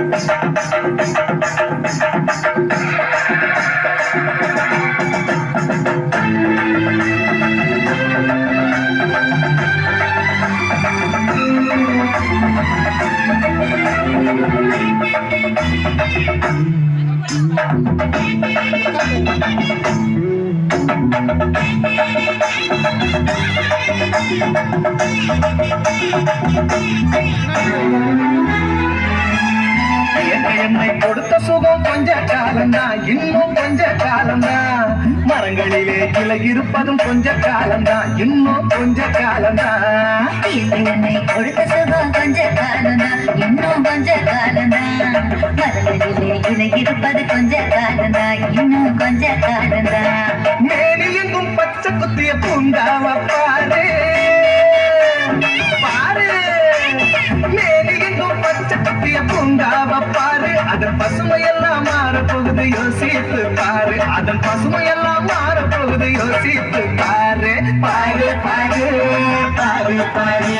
என்ன என்னை கொடுத்த சுகம் கொஞ்ச காலம்தான் இன்னும் கொஞ்ச காலம்தான் மரங்களிலே கிளை இருப்பதும் கொஞ்ச காலம்தான் இன்னும் கொஞ்ச காலம்தான் என்னை கொடுத்த சுகம் கொஞ்ச காலம்தான் இன்னும் கொஞ்ச காலம்தான் மரங்களிலே இலை இருப்பது கொஞ்ச காலம்தான் இன்னும் கொஞ்ச மேனி எங்கும் பச்சை குத்திய பூங்காவ? பாரு பாரு பாரு.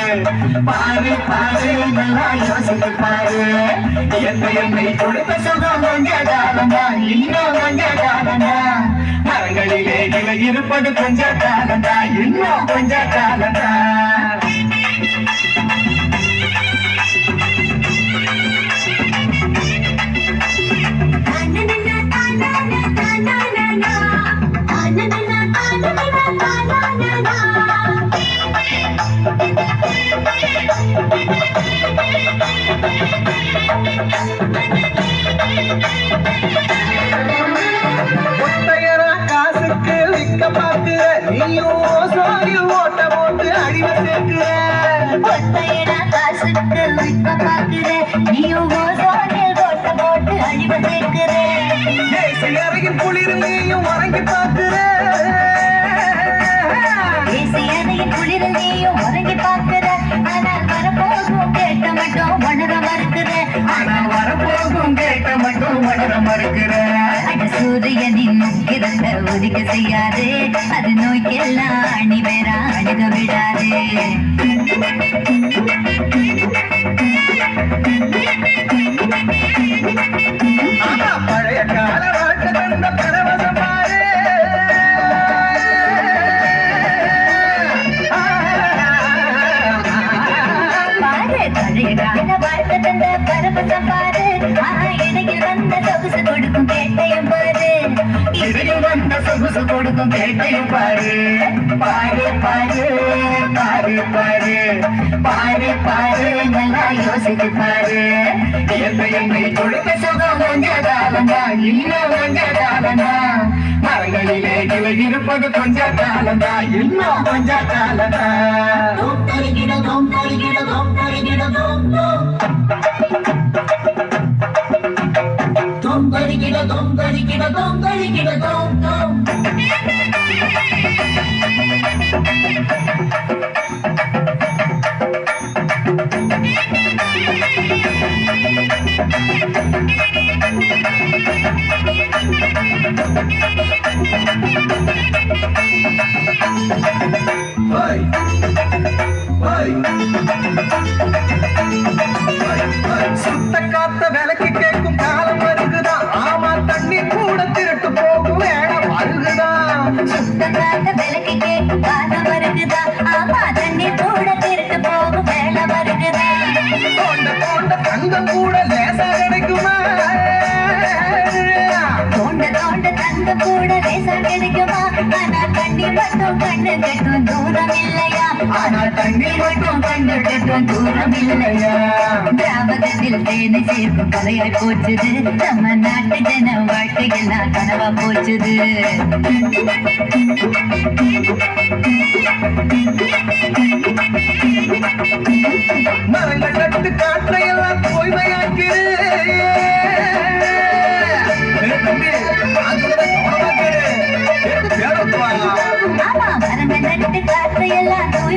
பாரு பாரு நல்லா யோசித்து பாரு. என்னை என்னை கொடுத்த சுகம் கொஞ்ச இன்னும் கொஞ்ச மரங்களிலே இலை இருப்பது கொஞ்ச காலந்தா இன்னும் கொஞ்ச காலந்தா ஒத்தையரா காசுக்கு விற்க பார்க்கிற நீயும் சோழில் ஓட்ட போட்டு அடிவ சேர்க்கிற. ஒத்தையடா காசுக்கு நீயும் போட்டு குளிர் நீயும் உறங்கி பார்க்கிற மறுக்கிற அட சூரியனின் முக்கிரத்த ஒதுக்க செய்யாதே. அது நோய்க்கெல்லாம் அணி வேற அணுக விடாதே. பழைய கால வாழ்க்கை தந்த பரவசம் பாரு. பழைய கால வாழ்க்கை தந்த பரபசம் பாரு. இடையில் வந்த சொகுசு கேட்டையும் பாரு பாரு பாரு பாரு பாரு பாரு பாரு நல்லா யோசித்து பாரு எந்த என்னை கொடுத்த சுகம் வந்ததாலந்தா இன்னும் வந்ததாலந்தா மரங்களிலே இலை இருப்பது கொஞ்ச காலந்தா இன்னும் கொஞ்ச காலந்தா Hey! Hey! சுத்த காத்த விலைக்கு கேட்கும் காலம் வருகுதா? ஆமா தண்ணி கூட திருட்டு போகும் வேடம் வருகுதா சுத்தக்காக விலக்கி தோண்ட கூட லேசா கிடைக்குமா ஆனால் தண்ணி மட்டும் கண்டு கட்டும் தூரம் இல்லையா ஆனால் தண்ணி மட்டும் கண்டு கட்டும் தூரம் இல்லையா திராவகத்தில் தேனை சேர்க்கும் கலையாய் போச்சுது நம்ம நாட்டு ஜன வாழ்க்கையெல்லாம் கனவா போச்சுது மரங்கள் நட்டு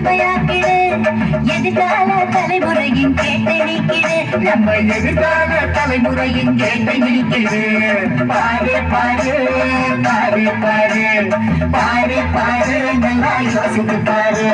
காற்றையெல்லாம் எதிர்கால தலைமுறையின் கேட்டை நீக்கிடு நம்ம எதிர்கால தலைமுறையின் கேட்டை நிற்கிறது பாரு பாரு பாரு பாரு பாரு பாரு நல்லா யோசித்து பாரு